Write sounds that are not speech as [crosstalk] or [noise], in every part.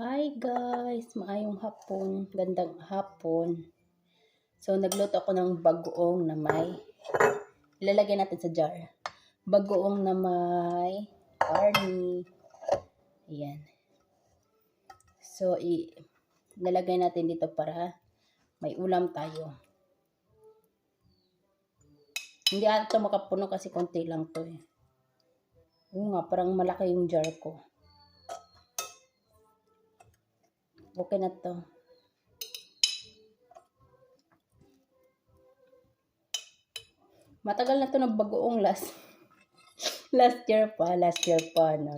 Hi guys, maayong hapon, gandang hapon. So nagluto ako ng bagoong na may ilalagay natin sa jar. Bagoong na may carne. Ayan. So i nalagay natin dito para may ulam tayo. Hindi ata makapuno kasi konti lang to eh. Oo nga, parang malaki yung jar ko. Okay na to. Matagal na to ng bagoong last. [laughs] last year pa, last year pa. No?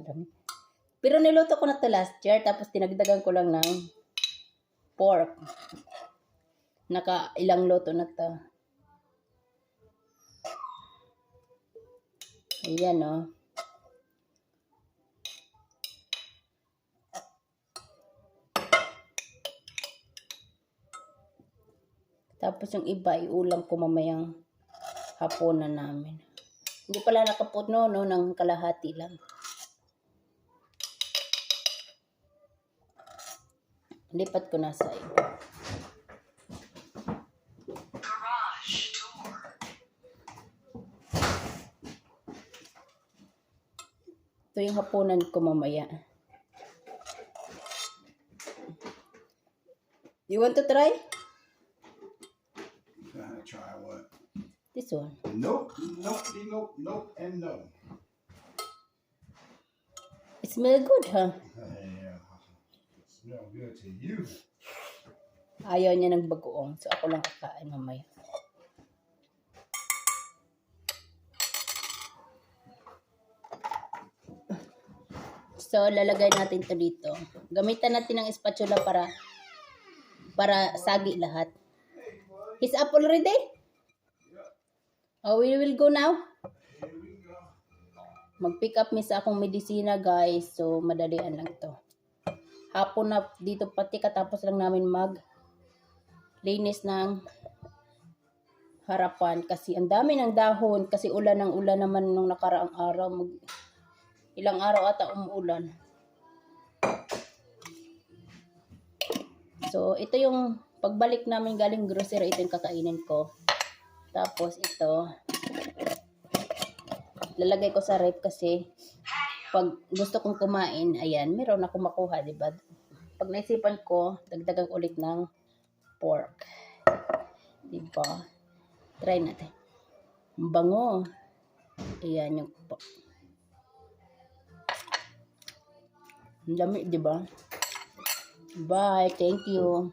Pero niluto ko na to last year, tapos tinagdagan ko lang ng pork. Naka ilang luto na to. Ayan, no. Tapos yung iba, iulam ko mamayang hapunan namin. Hindi pala nakaputno, no, ng kalahati lang. Lipat ko na sa iba. Ito yung hapunan ko mamaya. You want to try? This one. Nope, nope, nope, nope, and no. It smell good, huh? Yeah, it smell good to you. Ayaw niya ng bagoong. So, ako lang kakain mamaya. So, lalagay natin to dito. Gamitan natin ng spatula para para sagi lahat. Is up already? Oh, we will go now? Mag-pick up mi sa akong medisina, guys. So, madalian lang to. Hapon na dito pati katapos lang namin mag linis ng harapan kasi ang dami ng dahon kasi ulan ng ulan naman nung nakaraang araw mag, ilang araw ata umuulan so ito yung pagbalik namin galing grocery ito yung kakainin ko tapos ito lalagay ko sa rep kasi pag gusto kong kumain ayan meron akong makuha di ba pag naisipan ko dagdagan ulit ng pork. Diba? Try natin. Ang bango. Ayan yung. Ang lami, diba? Bye. Thank you.